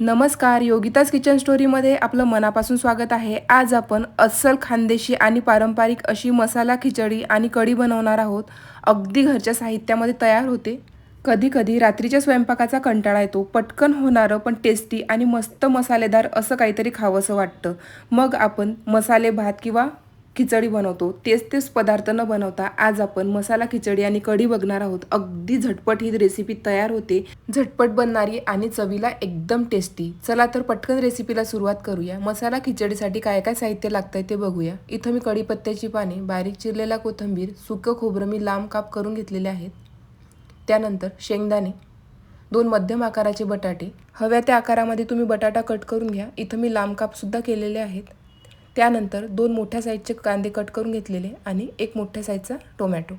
नमस्कार योगिताज किचन स्टोरीमध्ये आपलं मनापासून स्वागत आहे. आज आपण अस्सल खानदेशी आणि पारंपरिक अशी मसाला खिचडी आणि कढी बनवणार आहोत. अगदी घरच्या साहित्यामध्ये तयार होते. कधी कधी रात्रीच्या स्वयंपाकाचा कंटाळा येतो. पटकन होणारं पण टेस्टी आणि मस्त मसालेदार असं काहीतरी खावंसं वाटतं. मग आपण मसाले भात किंवा खिचडी बनवतो. तेच तेच पदार्थ न बनवता आज आपण मसाला खिचडी आणि कढी बघणार आहोत. अगदी झटपट ही रेसिपी तयार होते. झटपट बनणारी आणि चवीला एकदम टेस्टी चला तर पटकन रेसिपीला सुरुवात करूया. मसाला खिचडीसाठी काय काय साहित्य लागतंय ते बघूया. इथं मी कढीपत्त्याची पाने बारीक चिरलेला कोथिंबीर सुकं खोबरं मी लांब काप करून घेतलेले आहेत. त्यानंतर शेंगदाणे दोन मध्यम आकाराचे बटाटे. हव्या त्या आकारामध्ये तुम्ही बटाटा कट करून घ्या. इथं मी लांब कापसुद्धा केलेले आहेत. त्यानंतर दोन मोठ्या साईजचे कांदे कट करून घेतलेले आणि एक मोठ्या साईजचा टोमॅटो.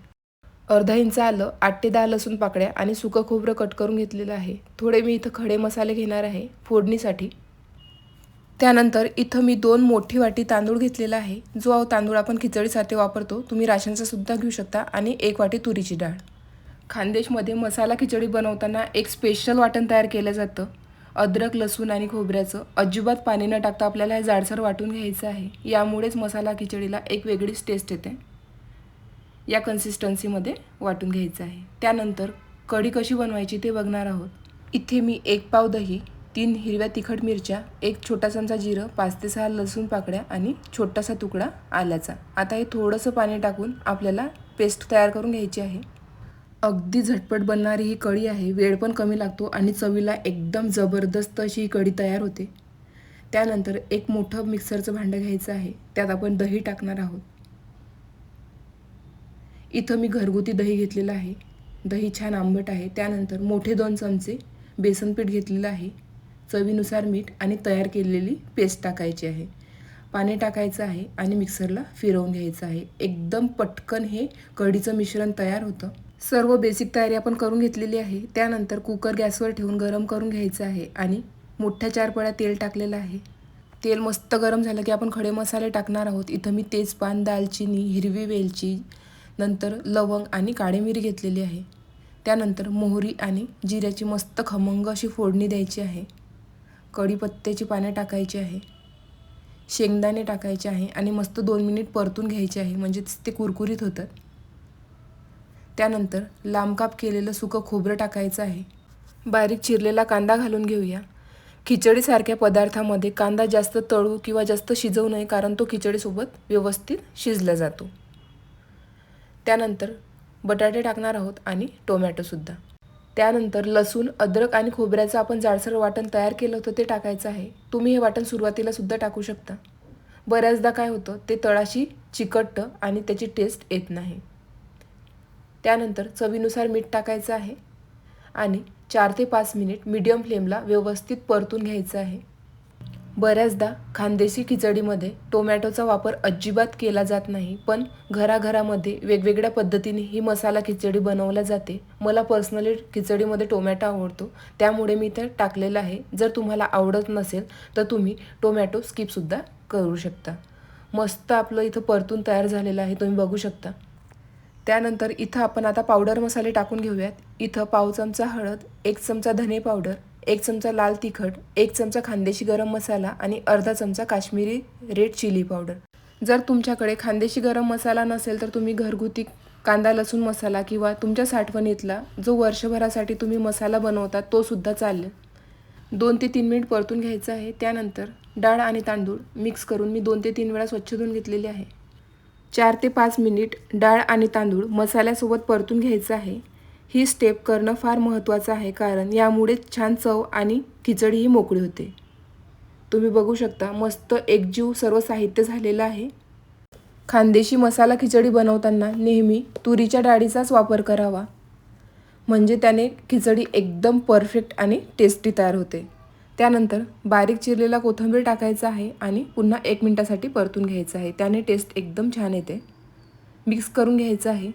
अर्धा इंच आलं आठ ते दहा लसूण पाकळ्या आणि सुकं खोबरं कट करून घेतलेलं आहे. थोडे मी इथं खडे मसाले घेणार आहे फोडणीसाठी. त्यानंतर इथं मी दोन मोठी वाटी तांदूळ घेतलेला आहे. जो तांदूळ आपण खिचडीसाठी वापरतो तुम्ही राशनचा सुद्धा घेऊ शकता आणि एक वाटी तुरीची डाळ. खानदेशमध्ये मसाला खिचडी बनवताना एक स्पेशल वाटण तयार केलं जातं. अद्रक लसूण आणि खोबऱ्याचं अजिबात पाणी न टाकता आपल्याला हे जाडसर वाटून घ्यायचं आहे. यामुळेच मसाला खिचडीला एक वेगळीच टेस्ट येते. या कन्सिस्टन्सीमध्ये वाटून घ्यायचं आहे. त्यानंतर कढी कशी बनवायची ते बघणार आहोत. इथे मी एक पाव दही तीन हिरव्या तिखट मिरच्या एक छोटा चमचा जिरं पाच ते सहा लसूण पाकड्या आणि छोटासा तुकडा आल्याचा. आता हे थोडंसं पाणी टाकून आपल्याला पेस्ट तयार करून घ्यायची आहे. अगदी झटपट बनणारी ही कढी आहे. वेळ पण कमी लागतो आणि चवीला एकदम जबरदस्त अशी ही कढी तयार होते. त्यानंतर एक मोठं मिक्सरचं भांडं घ्यायचं आहे. त्यात आपण दही टाकणार आहोत. इथं मी घरगुती दही घेतलेलं आहे. दही छान आंबट आहे. त्यानंतर मोठे दोन चमचे बेसन पीठ घेतलेलं आहे. चवीनुसार मीठ आणि तयार केलेली पेस्ट टाकायची आहे. पाणी टाकायचं आहे आणि मिक्सरला फिरवून घ्यायचं आहे. एकदम पटकन हे कढीचं मिश्रण तयार होतं. सर्व बेसिक तयारी आपण करून घेतलेली आहे. त्यानंतर कुकर गॅसवर ठेवून गरम करून घ्यायचं आहे आणि मोठ्या चार पळ्या तेल टाकलेलं आहे. तेल मस्त गरम झालं की आपण खडे मसाले टाकणार आहोत. इथं मी तेजपान दालचिनी हिरवी वेलची नंतर लवंग आणि काळी मिरी घेतलेली आहे. त्यानंतर मोहरी आणि जिऱ्याची मस्त खमंग अशी फोडणी द्यायची आहे. कढीपत्त्याची पाने टाकायची आहे. शेंगदाणे टाकायचे आहे आणि मस्त दोन मिनिट परतून घ्यायचे आहे. म्हणजेच ते कुरकुरीत होतं त्यानंतर लांबकाप केलेलं सुकं खोबरं टाकायचं आहे. बारीक चिरलेला कांदा घालून घेऊया. खिचडीसारख्या पदार्थामध्ये कांदा जास्त तळू किंवा जास्त शिजवू नये कारण तो खिचडीसोबत व्यवस्थित शिजला जातो. त्यानंतर बटाटे टाकणार आहोत आणि टोमॅटोसुद्धा त्यानंतर लसूण अद्रक आणि खोबऱ्याचं आपण जाडसर वाटण तयार केलं होतं ते टाकायचं आहे. तुम्ही हे वाटण सुरुवातीला सुद्धा टाकू शकता. बऱ्याचदा काय होतं ते तळाशी चिकटतं आणि त्याची टेस्ट येत नाही. त्यानंतर चवीनुसार मीठ टाकायचं आहे आणि चार ते पाच मिनिट मीडियम फ्लेमला व्यवस्थित परतून घ्यायचं आहे. बऱ्याचदा खानदेशी खिचडीमध्ये टोमॅटोचा वापर अजिबात केला जात नाही पण घराघरामध्ये वेगवेगळ्या पद्धतीने ही मसाला खिचडी बनवल्या जाते. मला पर्सनली खिचडीमध्ये टोमॅटो आवडतो त्यामुळे मी ते टाकलेलं आहे. जर तुम्हाला आवडत नसेल तर तुम्ही टोमॅटो स्किपसुद्धा करू शकता. मस्त आपलं इथं परतून तयार झालेलं आहे तुम्ही बघू शकता. त्यानंतर इथं आपण आता पावडर मसाले टाकून घेऊयात. इथं पाव चमचा हळद एक चमचा धने पावडर एक चमचा लाल तिखट एक चमचा खानदेशी गरम मसाला आणि अर्धा चमचा काश्मीरी रेड चिली पावडर जर तुमच्याकडे खानदेशी गरम मसाला नसेल तर तुम्ही घरगुती कांदा लसूण मसाला किंवा तुमच्या साठवणीतला जो वर्षभरासाठी तुम्ही मसाला बनवता तो सुद्धा चालेल. दोन ते तीन मिनिट परतून घ्यायचं आहे. त्यानंतर डाळ आणि तांदूळ मिक्स करून मी दोन ते तीन वेळा स्वच्छ धुवून घेतलेली आहे. चार ते पाच मिनिट डाळ आणि तांदूळ मसाल्यासोबत परतून घ्यायचं आहे. ही स्टेप करणं फार महत्त्वाचं आहे कारण यामुळे छान चव आणि खिचडीही मोकळी होते. तुम्ही बघू शकता मस्त एकजीव सर्व साहित्य झालेलं आहे. खानदेशी मसाला खिचडी बनवताना नेहमी तुरीच्या डाळीचाच वापर करावा. म्हणजे त्याने खिचडी एकदम परफेक्ट आणि टेस्टी तयार होते. त्यानंतर बारीक चिरलेला कोथिंबीर टाकायचा आहे आणि पुन्हा एक मिनटासाठी परतून घ्यायचं आहे. त्याने टेस्ट एकदम छान येते. मिक्स करून घ्यायचं आहे.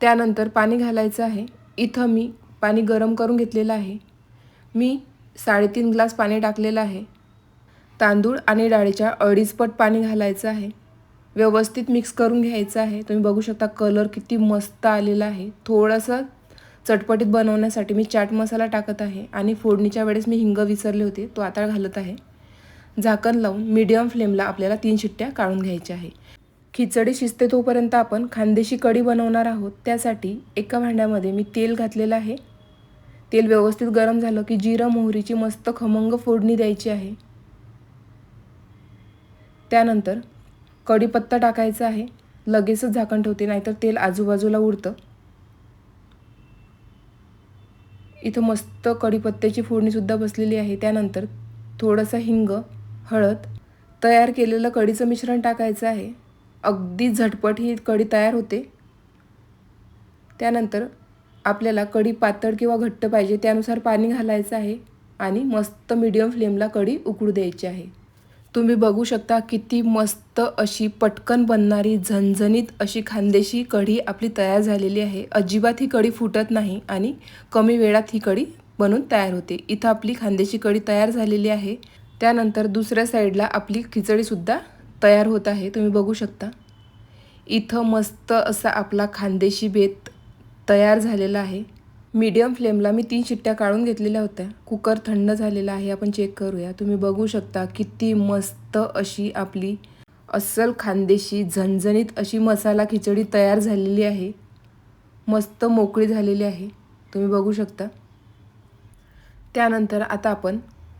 त्यानंतर पाणी घालायचं आहे. इथं मी पाणी गरम करून घेतलेलं आहे. मी साडेतीन ग्लास पाणी टाकलेलं आहे. तांदूळ आणि डाळीच्या अडीचपट पाणी घालायचं आहे. व्यवस्थित मिक्स करून घ्यायचं आहे. तुम्ही बघू शकता कलर किती मस्त आलेला आहे. थोडंसं चटपटीत बनवण्यासाठी मी चाट मसाला टाकत आहे आणि फोडणीच्या वेळेस मी हिंग विसरले होते तो आता घालत आहे. झाकण लावून मीडियम फ्लेमला आपल्याला तीन शिट्ट्या काढून घ्यायच्या आहे. खिचडी शिजते तोपर्यंत आपण खानदेशी कढी बनवणार आहोत. त्यासाठी एका भांड्यामध्ये मी तेल घातलेलं आहे. तेल व्यवस्थित गरम झालं की जिरं मोहरीची मस्त खमंग फोडणी द्यायची आहे. त्यानंतर कढीपत्ता टाकायचा आहे. लगेचच झाकण ठेवते नाहीतर तेल आजूबाजूला उडतं. इथं मस्त कढीपत्त्याची फोडणीसुद्धा बसलेली आहे. त्यानंतर थोडंसं हिंग हळद तयार केलेलं कढीचं मिश्रण टाकायचं आहे. अगदी झटपट ही कढी तयार होते. त्यानंतर आपल्याला कढी पातळ किंवा घट्ट पाहिजे त्यानुसार पाणी घालायचं आहे आणि मस्त मीडियम फ्लेमला कढी उकळू द्यायची आहे. तुम्ही बघू शकता किती मस्त अशी पटकन बनणारी झणझणीत अशी खानदेशी कढी आपली तयार झालेली आहे. अजिबात ही कढी फुटत नाही आणि कमी वेळात ही कढी बनून तयार होते. इथं आपली खानदेशी कढी तयार झालेली आहे. त्यानंतर दुसऱ्या साईडला आपली खिचडीसुद्धा तयार होत आहे. तुम्ही बघू शकता. इथं मस्त असा आपला खानदेशी बेत तयार झालेला आहे. मीडियम फ्लेमला मी तीन शिट्ट्या काढून घेतलेल्या होत्या. कुकर थंड झालेला आहे आपण चेक करूया. तुम्ही बघू शकता किती मस्त अशी आपली अस्सल खानदेशी झणझणीत अशी मसाला खिचडी तयार झालेली आहे. मस्त मोकळी झालेली आहे. तुम्ही बघू शकता. त्यानंतर आता आपण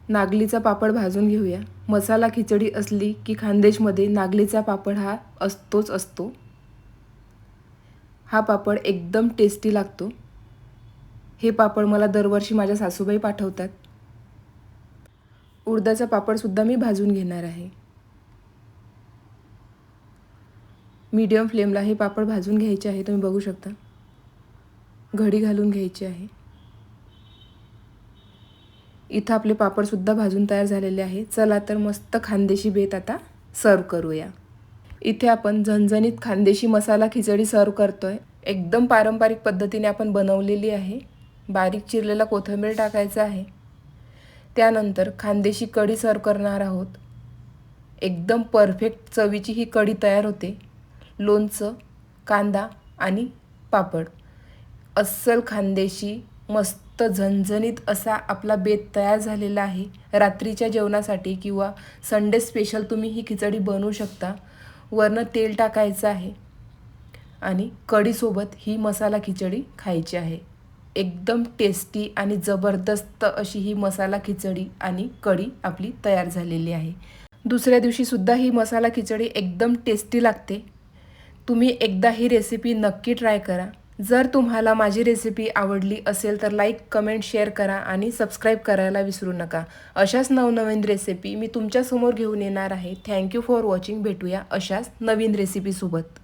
नागलीचा पापड भाजून घेऊया. मसाला खिचडी असली की खानदेशमध्ये नागलीचा पापड हा असतोच असतो. हा पापड एकदम टेस्टी लागतो. हे पापड मला दरवर्षी माझ्या सासूबाई पाठवतात. उडदाचा पापडसुद्धा मी भाजून घेणार आहे. मीडियम फ्लेमला हे पापड भाजून घ्यायचे आहे तुम्ही बघू शकता. घडी घालून घ्यायची आहे. इथं आपले पापडसुद्धा भाजून तयार झालेले आहे. चला तर मस्त खानदेशी बेत आता सर्व करूया. इथे आपण झणझणीत खानदेशी मसाला खिचडी सर्व करतोय. एकदम पारंपरिक पद्धतीने आपण बनवलेली आहे. बारीक चिरलेला कोथिंबीर टाकायचा आहे. त्यानंतर खानदेशी कढी सर्व करणार आहोत. एकदम परफेक्ट चवीची ही कढी तयार होते. लोणचं कांदा आणि पापड. अस्सल खानदेशी मस्त झणझणीत असा आपला बेत तयार झालेला आहे. रात्रीच्या जेवणासाठी किंवा संडे स्पेशल तुम्ही ही खिचडी बनवू शकता. वरनं तेल टाकायचं आहे. आणि कढीसोबत ही मसाला खिचडी खायची आहे. एकदम टेस्टी आणि जबरदस्त अशी ही मसाला खिचडी आणि कढी आपली तयार झालेली आहे. दुसऱ्या दिवशीसुद्धा ही मसाला खिचडी एकदम टेस्टी लागते. तुम्ही एकदा ही रेसिपी नक्की ट्राय करा. जर तुम्हाला माझी रेसिपी आवडली असेल तर लाईक कमेंट शेअर करा आणि सबस्क्राईब करायला विसरू नका. अशाच नवनवीन रेसिपी मी तुमच्यासमोर घेऊन येणार आहे. थँक्यू फॉर वॉचिंग भेटूया अशाच नवीन रेसिपीसोबत